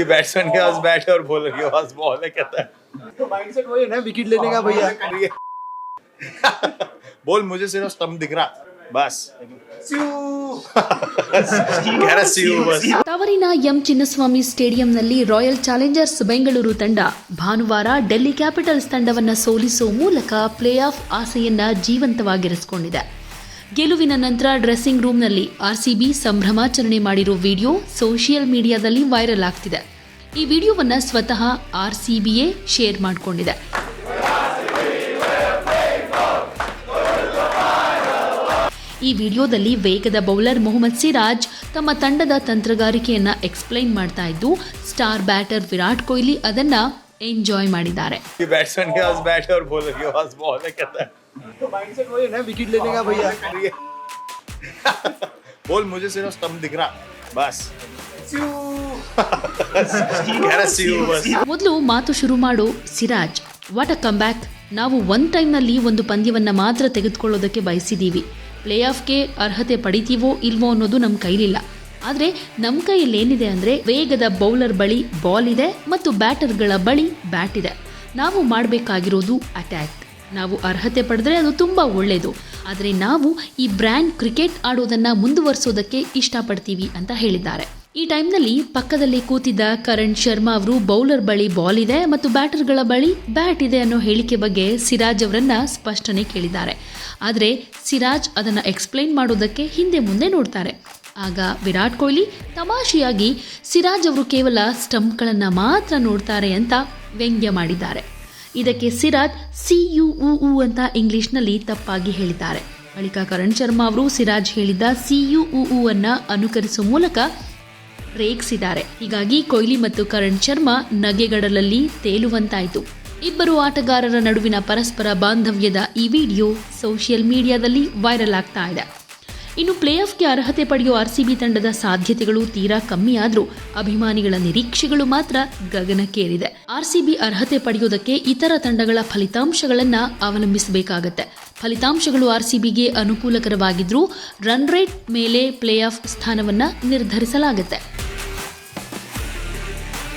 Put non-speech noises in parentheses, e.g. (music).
कि बैट्समैन के पास बैट है और बॉलर के पास बॉल है कहता है माइंडसेट वही है ना विकेट लेने का भैया (laughs) बोल मुझे सिर्फ स्टंप दिख रहा बस कह रहा सी बस ತವರಿನ ಎಂ ಚಿನ್ನಸ್ವಾಮಿ ಸ್ಟೇಡಿಯಂನಲ್ಲಿ ರಾಯಲ್ ಚಾಲೆಂಜರ್ಸ್ ಬೆಂಗಳೂರು ತಂಡ ಭಾನುವಾರ ಡೆಲ್ಲಿ ಕ್ಯಾಪಿಟಲ್ಸ್ ತಂಡವನ್ನು ಸೋಲಿಸುವ ಮೂಲಕ ಪ್ಲೇ ಆಫ್ ಆಸೆಯನ್ನ ಜೀವಂತವಾಗಿರಿಸಿಕೊಂಡಿದೆ ಗೆಲುವಿನ ನಂತರ ಡ್ರೆಸ್ಸಿಂಗ್ ರೂಮ್ನಲ್ಲಿ ಆರ್ಸಿಬಿ ಸಂಭ್ರಮಾಚರಣೆ ಮಾಡಿರೋ ವಿಡಿಯೋ ಸೋಷಿಯಲ್ ಮೀಡಿಯಾದಲ್ಲಿ ವೈರಲ್ ಆಗ್ತಿದೆ. ಈ ವಿಡಿಯೋವನ್ನು ಸ್ವತಃ ಆರ್ಸಿಬಿಯೇ ಶೇರ್ ಮಾಡಿಕೊಂಡಿದೆ. ಈ ವಿಡಿಯೋದಲ್ಲಿ ವೇಗದ ಬೌಲರ್ ಮೊಹಮ್ಮದ್ ಸಿರಾಜ್ ತಮ್ಮ ತಂಡದ ತಂತ್ರಗಾರಿಕೆಯನ್ನ ಎಕ್ಸ್ಪ್ಲೈನ್ ಮಾಡ್ತಾ ಇದ್ದು, ಸ್ಟಾರ್ ಬ್ಯಾಟರ್ ವಿರಾಟ್ ಕೊಹ್ಲಿ ಅದನ್ನ ಎಂಜಾಯ್ ಮಾಡಿದ್ದಾರೆ. कि बैट्समैन के पास बैट है और बॉलर के पास बॉल है कहता है माइंडसेट वही है ना विकेट लेने का भैया (laughs) बोल मुझे सिर्फ स्टंप दिख रहा बस (laughs) कह रहा सी बस ಮೊದಲು ಮಾತು ಶುರು ಮಾಡೋ ಸಿರಾಜ್ ವಾಟ್ ಅ ಕಮ್ಬ್ಯಾಕ್ ನಾವು ಒನ್ ಟೈಮ್ನಲ್ಲಿ ಒಂದು ಪಂದ್ಯವನ್ನ ಮಾತ್ರ ತೆಗೆದುಕೊಳ್ಳೋದಕ್ಕೆ ಬಯಸಿದ್ದೀವಿ ಪ್ಲೇ ಆಫ್ಗೆ ಅರ್ಹತೆ ಪಡಿತೀವೋ ಇಲ್ವೋ ಅನ್ನೋದು ನಮ್ಮ ಕೈಲಿಲ್ಲ ಆದರೆ ನಮ್ಮ ಕೈಯಲ್ಲಿ ಏನಿದೆ ಅಂದರೆ ವೇಗದ ಬೌಲರ್ ಬಳಿ ಬಾಲ್ ಇದೆ ಮತ್ತು ಬ್ಯಾಟರ್ಗಳ ಬಳಿ ಬ್ಯಾಟ್ ಇದೆ ನಾವು ಮಾಡಬೇಕಾಗಿರೋದು ಅಟ್ಯಾಕ್ ನಾವು ಅರ್ಹತೆ ಪಡೆದ್ರೆ ಅದು ತುಂಬ ಒಳ್ಳೆಯದು ಆದರೆ ನಾವು ಈ ಬ್ರ್ಯಾಂಡ್ ಕ್ರಿಕೆಟ್ ಆಡೋದನ್ನು ಮುಂದುವರಿಸೋದಕ್ಕೆ ಇಷ್ಟಪಡ್ತೀವಿ ಅಂತ ಹೇಳಿದ್ದಾರೆ. ಈ ಟೈಮ್ನಲ್ಲಿ ಪಕ್ಕದಲ್ಲಿ ಕೂತಿದ್ದ ಕರಣ್ ಶರ್ಮಾ ಅವರು ಬೌಲರ್ ಬಳಿ ಬಾಲ್ ಇದೆ ಮತ್ತು ಬ್ಯಾಟರ್ಗಳ ಬಳಿ ಬ್ಯಾಟ್ ಇದೆ ಅನ್ನೋ ಹೇಳಿಕೆ ಬಗ್ಗೆ ಸಿರಾಜ್ ಅವರನ್ನು ಸ್ಪಷ್ಟನೆ ಕೇಳಿದ್ದಾರೆ. ಆದರೆ ಸಿರಾಜ್ ಅದನ್ನು ಎಕ್ಸ್ಪ್ಲೈನ್ ಮಾಡೋದಕ್ಕೆ ಹಿಂದೆ ಮುಂದೆ ನೋಡ್ತಾರೆ. ಆಗ ವಿರಾಟ್ ಕೊಹ್ಲಿ ತಮಾಷೆಯಾಗಿ ಸಿರಾಜ್ ಅವರು ಕೇವಲ ಸ್ಟಂಪ್ಗಳನ್ನು ಮಾತ್ರ ನೋಡ್ತಾರೆ ಅಂತ ವ್ಯಂಗ್ಯ ಮಾಡಿದ್ದಾರೆ. ಇದಕ್ಕೆ ಸಿರಾಜ್ ಸಿ ಯು ಉ ಅಂತ ಇಂಗ್ಲಿಷ್ನಲ್ಲಿ ತಪ್ಪಾಗಿ ಹೇಳಿದ್ದಾರೆ. ಬಳಿಕ ಕರಣ್ ಶರ್ಮಾ ಅವರು ಸಿರಾಜ್ ಹೇಳಿದ್ದ ಸಿ ಯು ಉ ಅನ್ನ ಅನುಕರಿಸುವ ಮೂಲಕ ರೇಗಿಸಿದ್ದಾರೆ ಹೀಗಾಗಿ ಕೊಹ್ಲಿ ಮತ್ತು ಕರಣ್ ಶರ್ಮಾ ನಗೆಗಡಲಲ್ಲಿ ತೇಲುವಂತಾಯಿತು. ಇಬ್ಬರು ಆಟಗಾರರ ನಡುವಿನ ಪರಸ್ಪರ ಬಾಂಧವ್ಯದ ಈ ವಿಡಿಯೋ ಸೋಷಿಯಲ್ ಮೀಡಿಯಾದಲ್ಲಿ ವೈರಲ್ ಆಗ್ತಾ ಇದೆ. ಇನ್ನು ಪ್ಲೇ ಆಫ್ಗೆ ಅರ್ಹತೆ ಪಡೆಯುವ ಆರ್ಸಿಬಿ ತಂಡದ ಸಾಧ್ಯತೆಗಳು ತೀರಾ ಕಮ್ಮಿಯಾದರೂ ಅಭಿಮಾನಿಗಳ ನಿರೀಕ್ಷೆಗಳು ಮಾತ್ರ ಗಗನಕ್ಕೇರಿದೆ. ಆರ್ಸಿಬಿ ಅರ್ಹತೆ ಪಡೆಯುವುದಕ್ಕೆ ಇತರ ತಂಡಗಳ ಫಲಿತಾಂಶಗಳನ್ನು ಅವಲಂಬಿಸಬೇಕಾಗತ್ತೆ. ಫಲಿತಾಂಶಗಳು ಆರ್ಸಿಬಿಗೆ ಅನುಕೂಲಕರವಾಗಿದ್ದರೂ ರನ್ ರೇಟ್ ಮೇಲೆ ಪ್ಲೇ ಆಫ್ ಸ್ಥಾನವನ್ನು ನಿರ್ಧರಿಸಲಾಗುತ್ತೆ.